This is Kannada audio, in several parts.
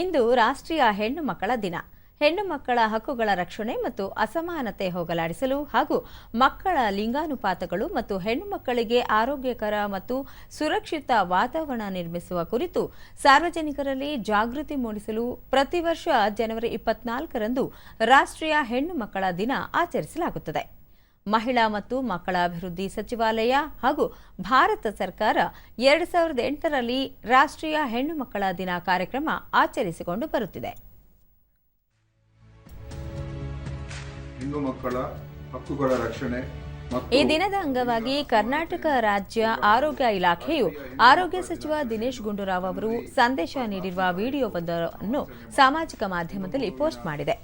ಇಂದು ರಾಷ್ಟ್ರೀಯ ಹೆಣ್ಣು ಮಕ್ಕಳ ದಿನ. ಹೆಣ್ಣು ಮಕ್ಕಳ ಹಕ್ಕುಗಳ ರಕ್ಷಣೆ ಮತ್ತು ಅಸಮಾನತೆ ಹೋಗಲಾಡಿಸಲು ಹಾಗೂ ಮಕ್ಕಳ ಲಿಂಗಾನುಪಾತಗಳು ಮತ್ತು ಹೆಣ್ಣು ಮಕ್ಕಳಿಗೆ ಆರೋಗ್ಯಕರ ಮತ್ತು ಸುರಕ್ಷಿತ ವಾತಾವರಣ ನಿರ್ಮಿಸುವ ಕುರಿತು ಸಾರ್ವಜನಿಕರಲ್ಲಿ ಜಾಗೃತಿ ಮೂಡಿಸಲು ಪ್ರತಿ ವರ್ಷ ಜನವರಿ ಇಪ್ಪತ್ನಾಲ್ಕರಂದು ರಾಷ್ಟ್ರೀಯ ಹೆಣ್ಣು ಮಕ್ಕಳ ದಿನ ಆಚರಿಸಲಾಗುತ್ತದೆ. ಮಹಿಳಾ ಮತ್ತು ಮಕ್ಕಳ ಅಭಿವೃದ್ಧಿ ಸಚಿವಾಲಯ ಹಾಗೂ ಭಾರತ ಸರ್ಕಾರ ಎರಡು ಸಾವಿರದ ಎಂಟರಲ್ಲಿ ರಾಷ್ಟ್ರೀಯ ಹೆಣ್ಣು ಮಕ್ಕಳ ದಿನ ಕಾರ್ಯಕ್ರಮ ಆಚರಿಸಿಕೊಂಡು ಬರುತ್ತಿದೆ. ಹೆಣ್ಣು ಮಕ್ಕಳ ಹಕ್ಕುಗಳ ರಕ್ಷಣೆ ಈ ದಿನದ ಅಂಗವಾಗಿ ಕರ್ನಾಟಕ ರಾಜ್ಯ ಆರೋಗ್ಯ ಇಲಾಖೆಯು ಆರೋಗ್ಯ ಸಚಿವ ದಿನೇಶ್ ಗುಂಡೂರಾವ್ ಅವರು ಸಂದೇಶ ನೀಡಿರುವ ವಿಡಿಯೋವೊಂದನ್ನು ಸಾಮಾಜಿಕ ಮಾಧ್ಯಮದಲ್ಲಿ ಪೋಸ್ಟ್ ಮಾಡಿದೆ.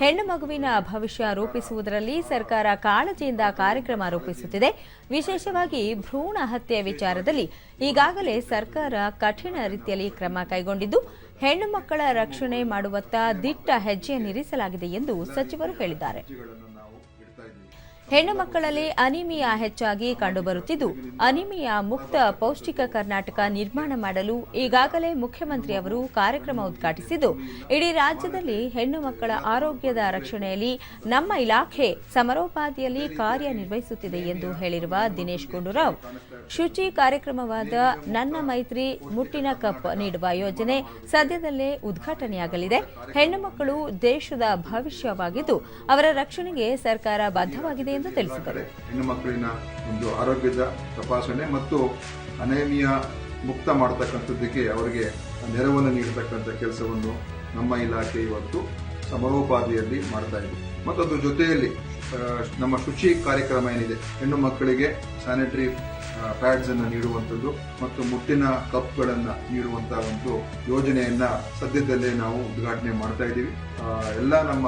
ಹೆಣ್ಣು ಮಗುವಿನ ಭವಿಷ್ಯ ರೂಪಿಸುವುದರಲ್ಲಿ ಸರ್ಕಾರ ಕಾಳಜಿಯಿಂದ ಕಾರ್ಯಕ್ರಮ ರೂಪಿಸುತ್ತಿದೆ. ವಿಶೇಷವಾಗಿ ಭ್ರೂಣ ಹತ್ಯೆ ವಿಚಾರದಲ್ಲಿ ಈಗಾಗಲೇ ಸರ್ಕಾರ ಕಠಿಣ ರೀತಿಯಲ್ಲಿ ಕ್ರಮ ಕೈಗೊಂಡಿದ್ದು, ಹೆಣ್ಣು ಮಕ್ಕಳ ರಕ್ಷಣೆ ಮಾಡುವತ್ತ ದಿಟ್ಟ ಹೆಜ್ಜೆಯನ್ನಿರಿಸಲಾಗಿದೆ ಎಂದು ಸಚಿವರು ಹೇಳಿದ್ದಾರೆ. ಹೆಣ್ಣು ಮಕ್ಕಳಲ್ಲಿ ಅನಿಮಿಯಾ ಹೆಚ್ಚಾಗಿ ಕಂಡುಬರುತ್ತಿದ್ದು, ಅನಿಮಿಯಾ ಮುಕ್ತ ಪೌಷ್ಟಿಕ ಕರ್ನಾಟಕ ನಿರ್ಮಾಣ ಮಾಡಲು ಈಗಾಗಲೇ ಮುಖ್ಯಮಂತ್ರಿ ಅವರು ಕಾರ್ಯಕ್ರಮ ಉದ್ಘಾಟಿಸಿದ್ದು, ಇಡೀ ರಾಜ್ಯದಲ್ಲಿ ಹೆಣ್ಣು ಮಕ್ಕಳ ಆರೋಗ್ಯದ ರಕ್ಷಣೆಯಲ್ಲಿ ನಮ್ಮ ಇಲಾಖೆ ಸಮರೋಪಾದಿಯಲ್ಲಿ ಕಾರ್ಯನಿರ್ವಹಿಸುತ್ತಿದೆ ಎಂದು ಹೇಳಿರುವ ದಿನೇಶ್ ಗುಂಡೂರಾವ್. ಶುಚಿ ಕಾರ್ಯಕ್ರಮವಾದ ನನ್ನ ಮೈತ್ರಿ ಮುಟ್ಟಿನ ಕಪ್ ನೀಡುವ ಯೋಜನೆ ಸದ್ಯದಲ್ಲೇ ಉದ್ಘಾಟನೆಯಾಗಲಿದೆ. ಹೆಣ್ಣು ಮಕ್ಕಳು ದೇಶದ ಭವಿಷ್ಯವಾಗಿದ್ದು, ಅವರ ರಕ್ಷಣೆಗೆ ಸರ್ಕಾರ ಬದ್ಧವಾಗಿದೆ ಎಂದು ತಿಳಿಸಿದರು ಹೆಣ್ಣು ಮಕ್ಕಳಿನ ಒಂದು ಆರೋಗ್ಯದ ತಪಾಸಣೆ ಮತ್ತು ಅನೇಮಿಯಾ ಮುಕ್ತ ಮಾಡತಕ್ಕಂಥದ್ದಕ್ಕೆ ಅವರಿಗೆ ನೆರವನ್ನು ನೀಡತಕ್ಕಂಥ ಕೆಲಸವನ್ನು ನಮ್ಮ ಇಲಾಖೆ ಇವತ್ತು ಸಮರೋಪಾದಿಯಲ್ಲಿ ಮಾಡ್ತಾ ಇದೆ. ಮತ್ತು ಅದ್ರ ಜೊತೆಯಲ್ಲಿ ನಮ್ಮ ಶುಚಿ ಕಾರ್ಯಕ್ರಮ ಏನಿದೆ, ಹೆಣ್ಣು ಮಕ್ಕಳಿಗೆ ಸ್ಯಾನಿಟರಿ ಪ್ಯಾಡ್ಸ್ ಅನ್ನು ನೀಡುವಂಥದ್ದು ಮತ್ತು ಮುಟ್ಟಿನ ಕಪ್ಗಳನ್ನು ನೀಡುವಂತಹ ಒಂದು ಯೋಜನೆಯನ್ನ ಸದ್ಯದಲ್ಲೇ ನಾವು ಉದ್ಘಾಟನೆ ಮಾಡ್ತಾ ಇದ್ದೀವಿ. ಎಲ್ಲ ನಮ್ಮ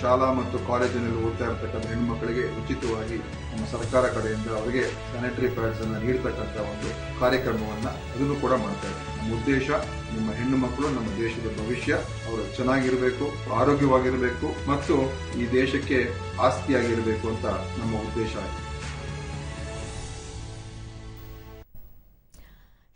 ಶಾಲಾ ಮತ್ತು ಕಾಲೇಜಿನಲ್ಲಿ ಓದ್ತಾ ಇರತಕ್ಕಂಥ ಹೆಣ್ಣು ಮಕ್ಕಳಿಗೆ ಉಚಿತವಾಗಿ ನಮ್ಮ ಸರ್ಕಾರ ಕಡೆಯಿಂದ ಅವರಿಗೆ ಸ್ಯಾನಿಟರಿ ಪ್ಯಾಡ್ಸ್ ಅನ್ನು ನೀಡತಕ್ಕಂಥ ಒಂದು ಕಾರ್ಯಕ್ರಮವನ್ನ ಅದನ್ನು ಕೂಡ ಮಾಡ್ತಾ ಇದೆ ನಮ್ಮ ಉದ್ದೇಶ ನಿಮ್ಮ ಹೆಣ್ಣು ಮಕ್ಕಳು ನಮ್ಮ ದೇಶದ ಭವಿಷ್ಯ, ಅವರು ಚೆನ್ನಾಗಿರಬೇಕು, ಆರೋಗ್ಯವಾಗಿರಬೇಕು ಮತ್ತು ಈ ದೇಶಕ್ಕೆ ಆಸ್ತಿಯಾಗಿರಬೇಕು ಅಂತ ನಮ್ಮ ಉದ್ದೇಶ ಆಗಿದೆ.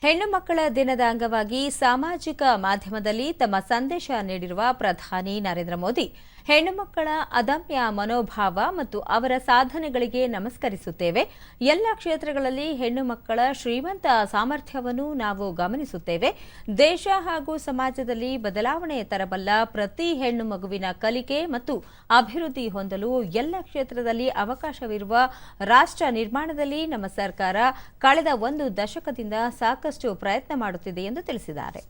ಹೆಣ್ಣು ಮಕ್ಕಳ ದಿನದ ಅಂಗವಾಗಿ ಸಾಮಾಜಿಕ ಮಾಧ್ಯಮದಲ್ಲಿ ತಮ್ಮ ಸಂದೇಶ ನೀಡಿರುವ ಪ್ರಧಾನಿ ನರೇಂದ್ರ ಮೋದಿ, ಹೆಣ್ಣು ಮಕ್ಕಳ ಅದಮ್ಯ ಮನೋಭಾವ ಮತ್ತು ಅವರ ಸಾಧನೆಗಳಿಗೆ ನಮಸ್ಕರಿಸುತ್ತೇವೆ. ಎಲ್ಲ ಕ್ಷೇತ್ರಗಳಲ್ಲಿ ಹೆಣ್ಣು ಮಕ್ಕಳ ಶ್ರೀಮಂತ ಸಾಮರ್ಥ್ಯವನ್ನು ನಾವು ಗಮನಿಸುತ್ತೇವೆ. ದೇಶ ಹಾಗೂ ಸಮಾಜದಲ್ಲಿ ಬದಲಾವಣೆ ತರಬಲ್ಲ ಪ್ರತಿ ಹೆಣ್ಣು ಮಗುವಿನ ಕಲಿಕೆ ಮತ್ತು ಅಭಿವೃದ್ಧಿ ಹೊಂದಲು ಎಲ್ಲ ಕ್ಷೇತ್ರದಲ್ಲಿ ಅವಕಾಶವಿರುವ ರಾಷ್ಟ್ರ ನಿರ್ಮಾಣದಲ್ಲಿ ನಮ್ಮ ಸರ್ಕಾರ ಕಳೆದ ಒಂದು ದಶಕದಿಂದ ಸಾಕಷ್ಟು ಪ್ರಯತ್ನ ಮಾಡುತ್ತಿದೆ ಎಂದು ತಿಳಿಸಿದ್ದಾರೆ.